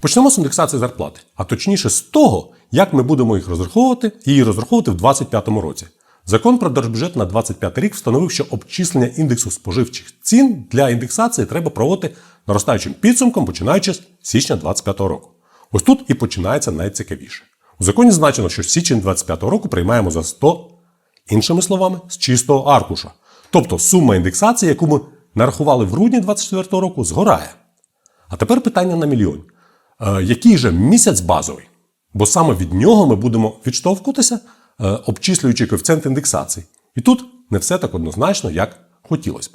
Почнемо з індексації зарплати, а точніше з того, як ми будемо їх розраховувати, її розраховувати в 2025 році. Закон про держбюджет на 2025 рік встановив, що обчислення індексу споживчих цін для індексації треба проводити наростаючим підсумком, починаючи з січня 2025 року. Ось тут і починається найцікавіше. У законі значено, що січень 2025 року приймаємо за 100, іншими словами, з чистого аркуша. Тобто сума індексації, яку ми нарахували в грудні 2024 року, згорає. А тепер питання на мільйон. Е, який же місяць базовий? Бо саме від нього ми будемо відштовхуватися, е, обчислюючи коефіцієнт індексації. І тут не все так однозначно, як хотілося б.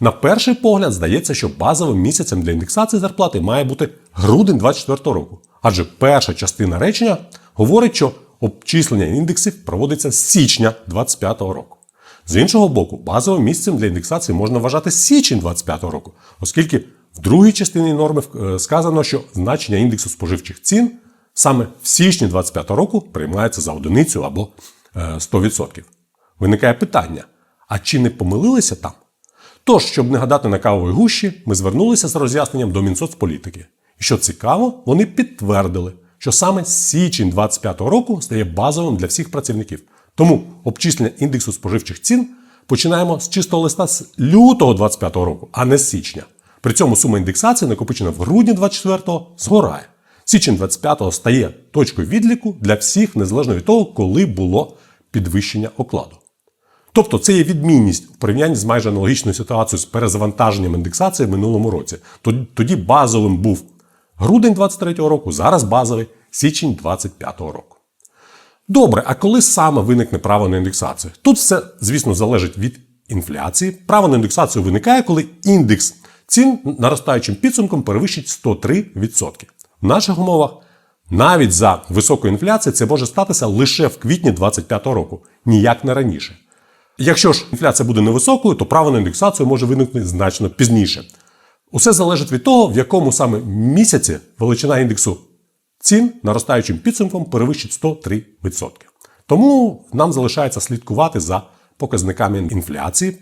На перший погляд здається, що базовим місяцем для індексації зарплати має бути грудень 2024 року. Адже перша частина речення говорить, що обчислення індексів проводиться з січня 2025 року. З іншого боку, базовим місяцем для індексації можна вважати січень 2025 року, оскільки в другій частині норми е, сказано, що значення індексу споживчих цін саме в січні 2025 року приймається за одиницю або е, 100%. Виникає питання: а чи не помилилися там? Тож, щоб не гадати на кавовій гущі, ми звернулися з роз'ясненням до Мінсоцполітики. І що цікаво, вони підтвердили, що саме січень 2025 року стає базовим для всіх працівників. Тому обчислення індексу споживчих цін починаємо з чистого листа з лютого 2025 року, а не з січня. При цьому сума індексації, накопичена в грудні 24-го, згорає. Січень 25-го стає точкою відліку для всіх, незалежно від того, коли було підвищення окладу. Тобто це є відмінність в порівнянні з майже аналогічною ситуацією з перезавантаженням індексації в минулому році. Тоді- базовим був грудень 23-го року, зараз базовий січень 25-го року. Добре, а коли саме виникне право на індексацію? Тут все, звісно, залежить від інфляції. Право на індексацію виникає, коли індекс цін наростаючим підсумком перевищить 103%. В наших умовах навіть за високою інфляцією це може статися лише в квітні 2025 року, ніяк не раніше. Якщо ж інфляція буде невисокою, то право на індексацію може виникнути значно пізніше. Усе залежить від того, в якому саме місяці величина індексу цін наростаючим підсумком перевищить 103%. Тому нам залишається слідкувати за показниками інфляції,